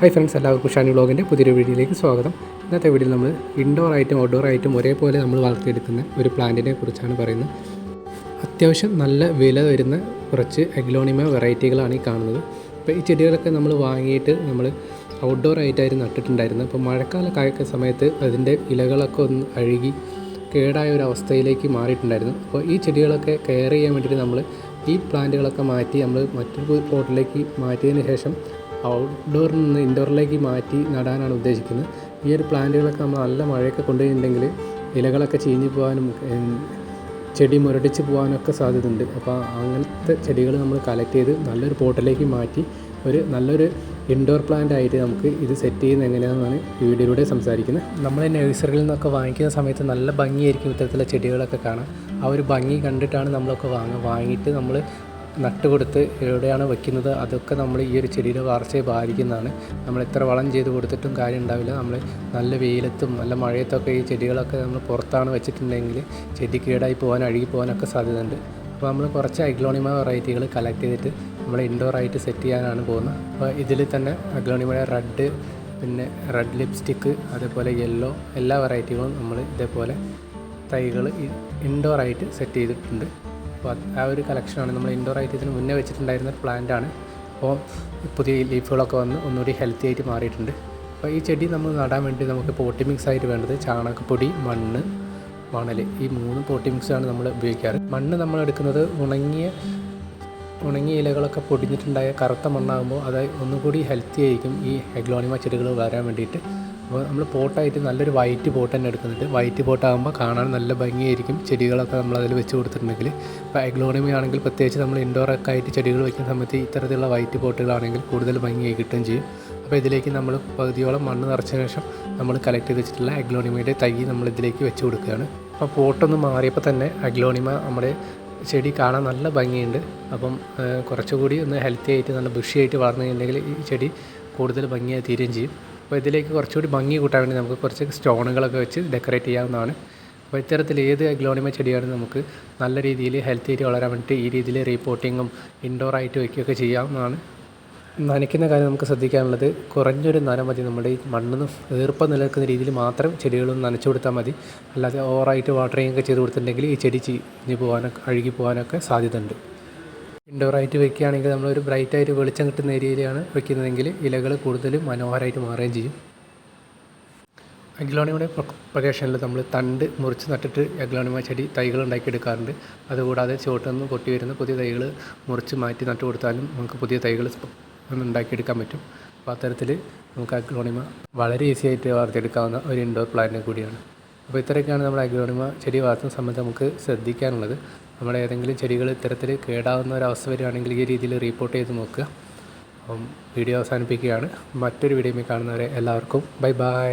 Hi friends എല്ലാവർക്കും ഷാനി വ്ളോഗിന്റെ പുതിയൊരു വീഡിയോയിലേക്ക് സ്വാഗതം. ഇന്നത്തെ വീഡിയോയിൽ നമ്മൾ ഇൻഡോർ ആയിട്ടും ഔട്ട്ഡോർ ആയിട്ടും ഒരേപോലെ നമ്മൾ വളർത്തിയെടുക്കുന്ന ഒരു പ്ലാന്റിനെ കുറിച്ചാണ് പറയുന്നത്. അത്യാവശ്യം നല്ല വില വരുന്ന കുറച്ച് അഗ്ലോണിമ വെറൈറ്റികളാണ് ഈ കാണുന്നത്. അപ്പോൾ ഈ ചെടികളൊക്കെ നമ്മൾ വാങ്ങിയിട്ട് നമ്മൾ ഔട്ട്ഡോർ ആയിട്ടായിരുന്നു നട്ടിട്ടുണ്ടായിരുന്നത്. അപ്പോൾ മഴക്കാല കായ്ക്ക സമയത്ത് അതിന്റെ ഇലകളൊക്കെ ഒന്ന് അഴുകി കേടായ ഒരു അവസ്ഥയിലേക്ക് മാറിയിട്ടുണ്ടായിരുന്നു. അപ്പോൾ ഈ ചെടികളൊക്കെ കെയർ ചെയ്യാൻ വേണ്ടിയിട്ട് നമ്മൾ ഈ പ്ലാന്റുകളൊക്കെ മാറ്റി നമ്മൾ മറ്റൊരു പോട്ടിലേക്ക് മാറ്റിയതിന് ശേഷം ഔട്ട്ഡോറിൽ നിന്ന് ഇൻഡോറിലേക്ക് മാറ്റി നടാനാണ് ഉദ്ദേശിക്കുന്നത്. ഈ ഒരു പ്ലാന്റുകളൊക്കെ നമ്മൾ നല്ല മഴയൊക്കെ കൊണ്ടുപോയിട്ടുണ്ടെങ്കിൽ ഇലകളൊക്കെ ചീഞ്ഞു പോകാനും ചെടി മുരടിച്ച് പോകാനൊക്കെ സാധ്യതയുണ്ട്. അപ്പോൾ അങ്ങനത്തെ ചെടികൾ നമ്മൾ കളക്ട് ചെയ്ത് നല്ലൊരു പോട്ടിലേക്ക് മാറ്റി ഒരു നല്ലൊരു ഇൻഡോർ പ്ലാന്റ് ആയിട്ട് നമുക്ക് ഇത് സെറ്റ് ചെയ്യുന്നത് എങ്ങനെയാണെന്നാണ് വീഡിയോയിലൂടെ സംസാരിക്കുന്നത്. നമ്മൾ നഴ്സറിയിൽ നിന്നൊക്കെ വാങ്ങിക്കുന്ന സമയത്ത് നല്ല ഭംഗിയായിരിക്കും ഇത്തരത്തിലുള്ള ചെടികളൊക്കെ കാണാൻ. ആ ഒരു ഭംഗി കണ്ടിട്ടാണ് നമ്മളൊക്കെ വാങ്ങുക. വാങ്ങിയിട്ട് നമ്മൾ നട്ട് കൊടുത്ത് എവിടെയാണ് വയ്ക്കുന്നത് അതൊക്കെ നമ്മൾ ഈ ഒരു ചെടിയുടെ വളർച്ചയെ ബാധിക്കുന്നതാണ്. നമ്മൾ എത്ര വളം ചെയ്ത് കൊടുത്തിട്ടും കാര്യം ഉണ്ടാവില്ല. നമ്മൾ നല്ല വെയിലത്തും നല്ല മഴയത്തൊക്കെ ഈ ചെടികളൊക്കെ നമ്മൾ പുറത്താണ് വെച്ചിട്ടുണ്ടെങ്കിൽ ചെടി കേടായി പോകാൻ അഴുകി പോകാനൊക്കെ സാധ്യതയുണ്ട്. അപ്പോൾ നമ്മൾ കുറച്ച് അഗ്ലോണിമ വെറൈറ്റികൾ കളക്ട് ചെയ്തിട്ട് നമ്മൾ ഇൻഡോർ ആയിട്ട് സെറ്റ് ചെയ്യാനാണ് പോകുന്നത്. അപ്പോൾ ഇതിൽ തന്നെ അഗ്ലോണിമയുടെ റെഡ് പിന്നെ റെഡ് ലിപ്സ്റ്റിക്ക് അതേപോലെ യെല്ലോ എല്ലാ വെറൈറ്റികളും നമ്മൾ ഇതേപോലെ തൈകൾ ഇൻഡോർ ആയിട്ട് സെറ്റ് ചെയ്തിട്ടുണ്ട്. അപ്പോൾ ആ ഒരു കളക്ഷനാണ് നമ്മൾ ഇൻഡോർ ആയിട്ട് ഇതിന് മുന്നേ വെച്ചിട്ടുണ്ടായിരുന്ന ഒരു ആണ്. അപ്പോൾ പുതിയ ലീഫുകളൊക്കെ വന്ന് ഒന്നുകൂടി ഹെൽത്തി ആയിട്ട് മാറിയിട്ടുണ്ട്. അപ്പോൾ ഈ ചെടി നമ്മൾ നടാൻ വേണ്ടി നമുക്ക് പോട്ടി മിക്സ് ആയിട്ട് വേണ്ടത് ചാണകപ്പൊടി മണ്ണ് മണൽ ഈ മൂന്ന് പോട്ടി മിക്സാണ് നമ്മൾ ഉപയോഗിക്കാറ്. മണ്ണ് നമ്മൾ എടുക്കുന്നത് ഉണങ്ങിയ ഉണങ്ങിയ ഇലകളൊക്കെ പൊടിഞ്ഞിട്ടുണ്ടായ കറുത്ത മണ്ണാകുമ്പോൾ അത് ഒന്നുകൂടി ഹെൽത്തി ആയിരിക്കും ഈ ഹെഗ്ലോണിമ ചെടികൾ വരാൻ വേണ്ടിയിട്ട്. അപ്പോൾ നമ്മൾ പോട്ടായിട്ട് നല്ലൊരു വൈറ്റ് പോട്ട് തന്നെ എടുക്കുന്നുണ്ട്. വൈറ്റ് പോട്ടാകുമ്പോൾ കാണാൻ നല്ല ഭംഗിയായിരിക്കും. ചെടികളൊക്കെ നമ്മൾ അതിൽ വെച്ച് കൊടുത്തിട്ടുണ്ടെങ്കിൽ. ഇപ്പോൾ എഗ്ലോണിമ ആണെങ്കിൽ പ്രത്യേകിച്ച് നമ്മൾ ഇൻഡോറൊക്കെ ആയിട്ട് ചെടികൾ വയ്ക്കുന്ന സമയത്ത് ഇത്തരത്തിലുള്ള വൈറ്റ് പോട്ടുകളാണെങ്കിൽ കൂടുതൽ ഭംഗിയായി കിട്ടുകയും ചെയ്യും. അപ്പോൾ ഇതിലേക്ക് നമ്മൾ പകുതിയോളം മണ്ണ് നിറച്ച ശേഷം നമ്മൾ കളക്ട് ചെയ്ത് വെച്ചിട്ടുള്ള അഗ്ലോണിമയുടെ തൈ നമ്മൾ ഇതിലേക്ക് വെച്ച് കൊടുക്കുകയാണ്. അപ്പോൾ പോട്ടൊന്ന് മാറിയപ്പോൾ തന്നെ അഗ്ലോണിമ നമ്മുടെ ചെടി കാണാൻ നല്ല ഭംഗിയുണ്ട്. അപ്പം കുറച്ചുകൂടി ഒന്ന് ഹെൽത്തി ആയിട്ട് നല്ല ബുഷിയായിട്ട് വളർന്നു കഴിഞ്ഞിട്ടുണ്ടെങ്കിൽ ഈ ചെടി കൂടുതൽ ഭംഗിയായി തീരുകയും ചെയ്യും. അപ്പോൾ ഇതിലേക്ക് കുറച്ചുകൂടി ഭംഗി കൂട്ടാൻ വേണ്ടി നമുക്ക് കുറച്ച് സ്റ്റോണുകളൊക്കെ വെച്ച് ഡെക്കറേറ്റ് ചെയ്യാവുന്നതാണ്. അപ്പോൾ ഇത്തരത്തിൽ ഏത് അഗ്ലോണിമ ചെടിയാണ് നമുക്ക് നല്ല രീതിയിൽ ഹെൽത്തി ആയിട്ട് വളരാൻ വേണ്ടിയിട്ട് ഈ രീതിയിൽ റീപോട്ടിങ്ങും ഇൻഡോർ ആയിട്ട് വയ്ക്കുകയൊക്കെ ചെയ്യാവുന്നതാണ്. നനയ്ക്കുന്ന കാര്യം നമുക്ക് ശ്രദ്ധിക്കാനുള്ളത് കുറഞ്ഞൊരു നന മതി. നമ്മുടെ ഈ മണ്ണിന്ന് ഈർപ്പം നിലനിൽക്കുന്ന രീതിയിൽ മാത്രം ചെടികളൊന്ന് നനച്ചു കൊടുത്താൽ മതി. അല്ലാതെ ഓവറായിട്ട് വാട്ടറിങ് ഒക്കെ ചെയ്ത് കൊടുത്തിട്ടുണ്ടെങ്കിൽ ഈ ചെടി ചീഞ്ഞ് പോകാനൊക്കെ അഴുകി പോകാനൊക്കെ സാധ്യതയുണ്ട്. ഇൻഡോർ ആയിട്ട് വെക്കുകയാണെങ്കിൽ നമ്മളൊരു ബ്രൈറ്റായിട്ട് വെളിച്ചം കിട്ടുന്ന ഏരിയയിലാണ് വെക്കുന്നതെങ്കിൽ ഇലകൾ കൂടുതൽ മനോഹരമായിട്ട് മാറുകയും ചെയ്യും. അഗ്ലോണിയുടെ പ്രൊപ്പഗേഷനിൽ നമ്മൾ തണ്ട് മുറിച്ച് നട്ടിട്ട് അഗ്ലോണിമ ചെടി തൈകൾ ഉണ്ടാക്കിയെടുക്കാറുണ്ട്. അതുകൂടാതെ ചുവട്ടിൽ പൊട്ടി വരുന്ന പുതിയ തൈകൾ മുറിച്ച് മാറ്റി നട്ടു കൊടുത്താലും നമുക്ക് പുതിയ തൈകൾ ഉണ്ടാക്കിയെടുക്കാൻ പറ്റും. അപ്പോൾ അത്തരത്തിൽ നമുക്ക് അഗ്ലോണിമ വളരെ ഈസി ആയിട്ട് വളർത്തിയെടുക്കാവുന്ന ഒരു ഇൻഡോർ പ്ലാന്റ് കൂടിയാണ്. അപ്പോൾ ഇത്രയൊക്കെയാണ് നമ്മുടെ അഗ്ലോണിമ ചെടി വളർത്തുന്ന സമയത്ത് നമുക്ക് ശ്രദ്ധിക്കാനുള്ളത്. നമ്മുടെ ഏതെങ്കിലും ചെടികൾ ഇത്തരത്തിൽ കേടാവുന്ന ഒരവസ്ഥ വരികയാണെങ്കിൽ ഈ രീതിയിൽ റിപ്പോർട്ട് ചെയ്ത് നോക്കുക. അപ്പം വീഡിയോ അവസാനിപ്പിക്കുകയാണ്. മറ്റൊരു വീഡിയോയിൽ കാണുന്നവരെ എല്ലാവർക്കും ബൈ ബൈ